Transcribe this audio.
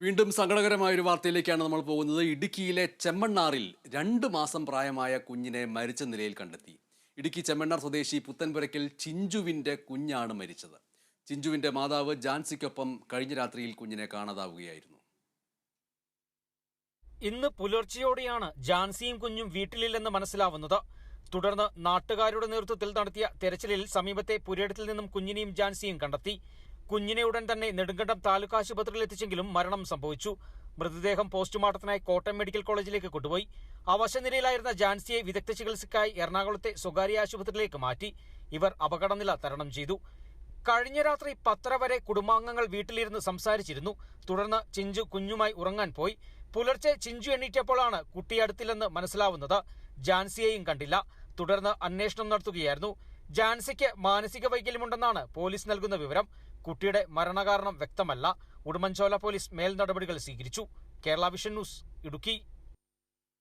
വീണ്ടും സങ്കടകരമായ ഒരു വാർത്തയിലേക്കാണ് നമ്മൾ പോകുന്നത്. ഇടുക്കിയിലെ ചെമ്മണ്ണാറിൽ രണ്ട് മാസം പ്രായമായ കുഞ്ഞിനെ മരിച്ച നിലയിൽ കണ്ടെത്തി. ഇടുക്കി ചെമ്മണ്ണാർ സ്വദേശി പുത്തൻപുരക്കിൽ ചിഞ്ചുവിന്റെ കുഞ്ഞാണ് മരിച്ചത്. ചിഞ്ചുവിന്റെ മാതാവ് ജാൻസിക്കൊപ്പം കഴിഞ്ഞ രാത്രിയിൽ കുഞ്ഞിനെ കാണാതാവുകയായിരുന്നു. ഇന്ന് പുലർച്ചെയോടെയാണ് ജാൻസിയും കുഞ്ഞും വീട്ടിലില്ലെന്ന് മനസ്സിലാവുന്നത്. തുടർന്ന് നാട്ടുകാരുടെ നേതൃത്വത്തിൽ നടത്തിയ തെരച്ചിലിൽ സമീപത്തെ പുരയിടത്തിൽ നിന്നും കുഞ്ഞിനെയും ജാൻസിയും കണ്ടെത്തി. കുഞ്ഞിനെ ഉടൻ തന്നെ നെടുങ്കണ്ടം താലൂക്ക് ആശുപത്രിയിൽ എത്തിച്ചെങ്കിലും മരണം സംഭവിച്ചു. മൃതദേഹം പോസ്റ്റ്മോർട്ടത്തിനായി കോട്ടയം മെഡിക്കൽ കോളേജിലേക്ക് കൊണ്ടുപോയി. അവശനിലയിലായിരുന്ന ജാൻസിയെ വിദഗ്ധ ചികിത്സയ്ക്കായി എറണാകുളത്തെ സ്വകാര്യ ആശുപത്രിയിലേക്ക് മാറ്റി. ഇവർ അപകടനില തരണം ചെയ്തു. കഴിഞ്ഞ രാത്രി പത്തര വരെ കുടുംബാംഗങ്ങൾ വീട്ടിലിരുന്ന് സംസാരിച്ചിരുന്നു. തുടർന്ന് ചിഞ്ചു കുഞ്ഞുമായി ഉറങ്ങാൻ പോയി. പുലർച്ചെ ചിഞ്ചു എണ്ണീറ്റപ്പോഴാണ് കുട്ടി അടുത്തില്ലെന്ന് മനസ്സിലാവുന്നത്. ജാൻസിയെയും കണ്ടില്ല. തുടർന്ന് അന്വേഷണം നടത്തുകയായിരുന്നു. ജാൻസിക്ക് മാനസിക വൈകല്യമുണ്ടെന്നാണ് പോലീസ് നൽകുന്ന വിവരം. കുട്ടിയുടെ മരണകാരണം വ്യക്തമല്ല. ഉടുമ്പൻചോല പോലീസ് മേൽ നടപടികൾ സ്വീകരിച്ചു. Kerala vision news Idukki.